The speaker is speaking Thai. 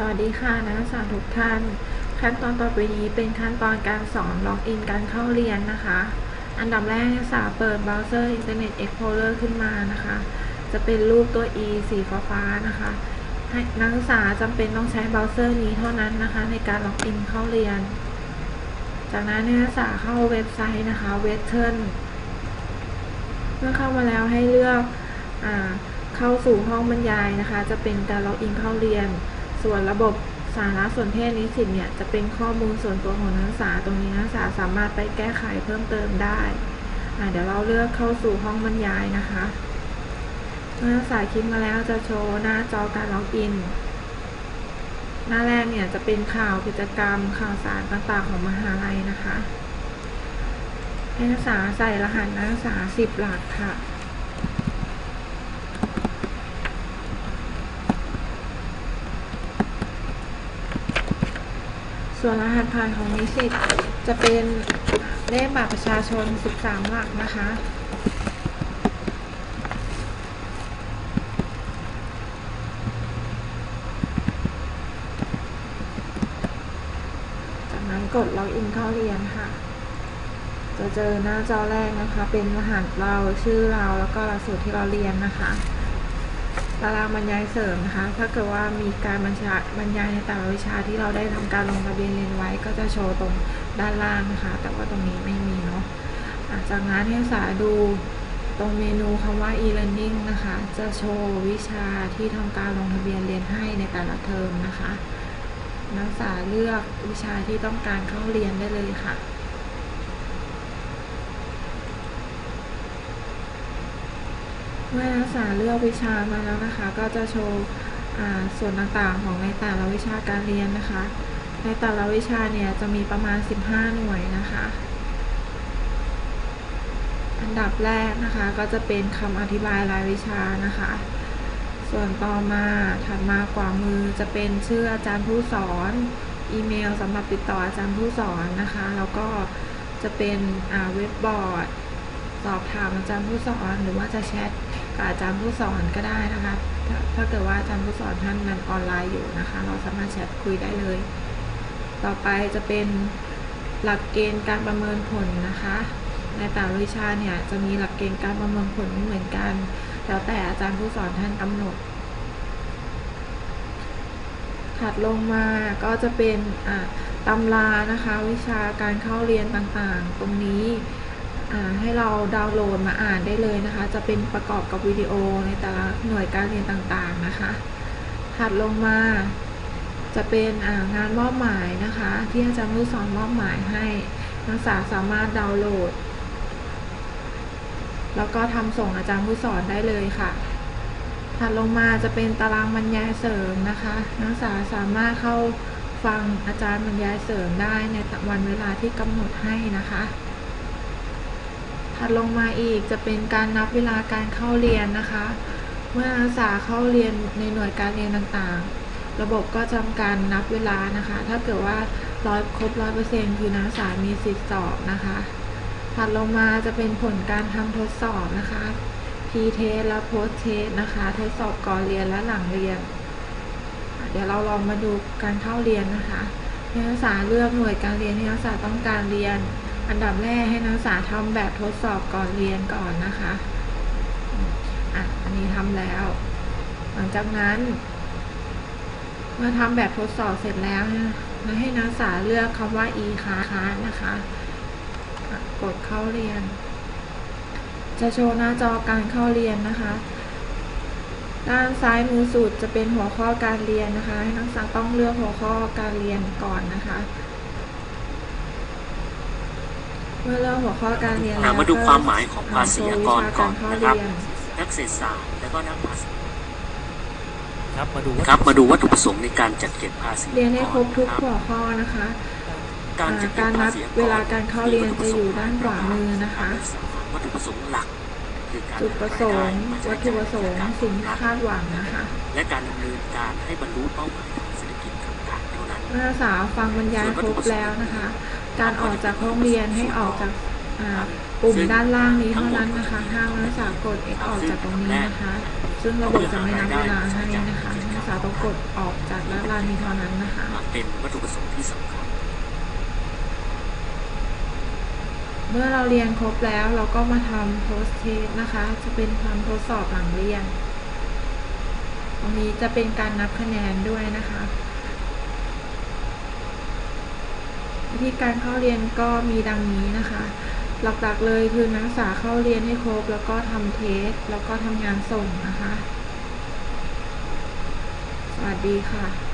สวัสดีค่ะนักศึกษาทุกท่าน ขั้นตอนต่อไปนี้เป็นขั้นตอนการสอนล็อกอินการเข้าเรียนนะคะ อันดับแรกนักศึกษาเปิดเบราว์เซอร์ Internet Explorer ขึ้นมานะคะ จะเป็นรูปตัว e สีฟ้านะคะให้นักศึกษาจำเป็นต้องใช้เบราว์เซอร์นี้เท่านั้นนะคะ ในการล็อกอินเข้าเรียน จากนั้นนักศึกษาเข้าเว็บไซต์นะคะ w e t e r n เมื่อเข้ามาแล้วให้เลือกอเข้าสู่ห้องบรรยายนะคะ จะเป็นการล็อกอินเข้าเรียน ส่วนระบบสารสนเทศนิสิตเนี่ยจะเป็นข้อมูลส่วนตัวของนักศึกษา ตรงนี้นักศึกษาสามารถไปแก้ไขเพิ่มเติมได้ เดี๋ยวเราเลือกเข้าสู่ห้องบรรยายนะคะเมื่อนักศึกษาคลิกมาแล้วจะโชว์หน้าจอการล็อกอิน หน้าแรกเนี่ยจะเป็นข่าวกิจกรรมข่าวสารต่างๆของมหาลัยนะคะ นักศึกษาใส่รหัสนักศึกษา 10 หลักค่ะ ส่วนรหัสผ่านของนิสิตจะเป็นเลขบัตรประชาชน 13 หลักนะคะจากนั้นกดล็อกอินเข้าเรียนค่ะ จะเจอหน้าจอแรกนะคะ เป็นรหัสเราชื่อเราแล้วก็หลักสูตรที่เราเรียนนะคะ ตารางบรรยายเสริมนะคะ ถ้าเกิดว่ามีการบรรยายบรรยายในแต่ละวิชาที่เราได้ทำการลงทะเบียนเรียนไว้ก็จะโชว์ตรงด้านล่างนะคะ แต่ว่าตรงนี้ไม่มีเนาะะจากนั้นให้นักศึกษาดูตรงเมนูคำว่า e-learning นะคะ จะโชว์วิชาที่ทำการลงทะเบียนเรียนให้ในแต่ละเทอมนะคะ นักศึกษาเลือกวิชาที่ต้องการเข้าเรียนได้เลยค่ะ เมื่อนักศึกษาเลือกวิชามาแล้วนะคะ ก็จะโชว์ส่วนต่างๆของในแต่ละวิชาการเรียนนะคะ ในแต่ละวิชาเนี่ยจะมีประมาณ 15 หน่วยนะคะ อันดับแรกนะคะก็จะเป็นคำอธิบายรายวิชานะคะ ส่วนต่อมาถัดมากว่ามือจะเป็นชื่ออาจารย์ผู้สอนอีเมลสำหรับติดต่ออาจารย์ผู้สอนนะคะ แล้วก็จะเป็นเว็บบอร์ด สอบถามอาจารย์ผู้สอนหรือว่าจะแชท กับอาจารย์ผู้สอนก็ได้นะคะถ้าถ้าเกิดว่าอาจารย์ผู้สอนท่านนั้นออนไลน์อยู่นะคะ เราสามารถแชทคุยได้เลย ต่อไปจะเป็นหลักเกณฑ์การประเมินผลนะคะ ในแต่ละวิชาเนี่ยจะมีหลักเกณฑ์การประเมินผลไม่เหมือนกัน แล้วแต่อาจารย์ผู้สอนท่านกำหนดถัดลงมาก็จะเป็นตำรานะคะ วิชาการเข้าเรียนต่างๆ ตรงนี้ ให้เราดาวน์โหลดมาอ่านได้เลยนะคะ จะเป็นประกอบกับวิดีโอในแต่ละหน่วยการเรียนต่างๆนะคะ ถัดลงมาจะเป็นงานมอบหมายนะคะ ที่อาจารย์ผู้สอนมอบหมายให้นักศึกษาสามารถดาวน์โหลด แล้วก็ทำส่งอาจารย์ผู้สอนได้เลยค่ะ ถัดลงมาจะเป็นตารางบรรยายเสริมนะคะ นักศึกษาสามารถเข้าฟังอาจารย์บรรยายเสริมได้ในวันเวลาที่กำหนดให้นะคะ ถัดลงมาอีกจะเป็นการนับเวลาการเข้าเรียนนะคะ เมื่อนักศึกษาเข้าเรียนในหน่วยการเรียนต่างๆ ระบบก็จำการนับเวลานะคะ ถ้าเกิดว่าร้อยครบร้อยเปอร์เซ็นต์คือนักศึกษามีสิทธิ์สอบนะคะถัดลงมาจะเป็นผลการทำทดสอบนะคะพีเทสและโพสเทสนะคะ ทดสอบก่อนเรียนและหลังเรียน เดี๋ยวเราลองมาดูการเข้าเรียนนะคะนักศึกษาเลือกหน่วยการเรียนที่นักศึกษาต้องการเรียน อันดับแรกให้นักศึกษาทำแบบทดสอบก่อนเรียนก่อนนะคะอะอันนี้ทำแล้ว หลังจากนั้น เมื่อทำแบบทดสอบเสร็จแล้วนะให้นักศึกษาเลือกคำว่า e คาคานะคะะกดเข้าเรียน จะโชว์หน้าจอการเข้าเรียนนะคะด้านซ้ายมือสุดจะเป็นหัวข้อการเรียนนะคะ ให้นักศึกษาต้องเลือกหัวข้อการเรียนก่อนนะคะ เมื่อเลือกหัวข้อการเรียนแล้วมาดูความหมายของภาษีโชว์กวิรชาก่กาอนรเข้านะครับเรียนนักเศรษฐศาสตร์และก็นักภาษีครับมาดูวัตครับถุมาดูวัตถุประสงค์ในการจัดเก็บภาษีเรียนให้ครบทุกก่หัอนวข้อนะคะนะการจัดเก็กาบรนัภาบษีเวลาการเข้าเรียนจะอยู่ด้านขวามือนะคะ วัตถุประสงค์หลักคือการจุดประสงค์วัตถุประสงค์สิ่งที่คาดหวังนะคะ และการดำเนินการให้บรรลุเป้าหมายทางเศรษฐกิจต่างๆเท่านั้นเมื่อนักศึกษาฟังบรรยายครบแล้วนะคะ การออกจากห้องเรียนให้ออกจากอ่าครับปุ่มซึ่งด้านล่างนี้ทั้เท่างหมดนั้นนะคะก็จะมีห้ามนักศึกษากด X ออกจากตรงนี้นะคะซึ่งซึ่งระบบจะไม่นับเวลาให้นะคะนักศึกษาต้องกดออกจากด้านล่างนี้เท่านั้นนะคะ เป็นวัตถุประสงค์ที่สำคัญ เมื่อเราเรียนครบแล้วเราก็มาทำ post test นะคะ จะเป็นความทดสอบหลังเรียน ตรงนี้จะเป็นการนับคะแนนด้วยนะคะ วิ ธีการเข้าเรียนก็มีดังนี้นะคะ หลักๆเลยคือนักศึกษาเข้าเรียนให้ครบ แล้วก็ทำเทส แล้วก็ทำงานส่งนะคะ สวัสดีค่ะ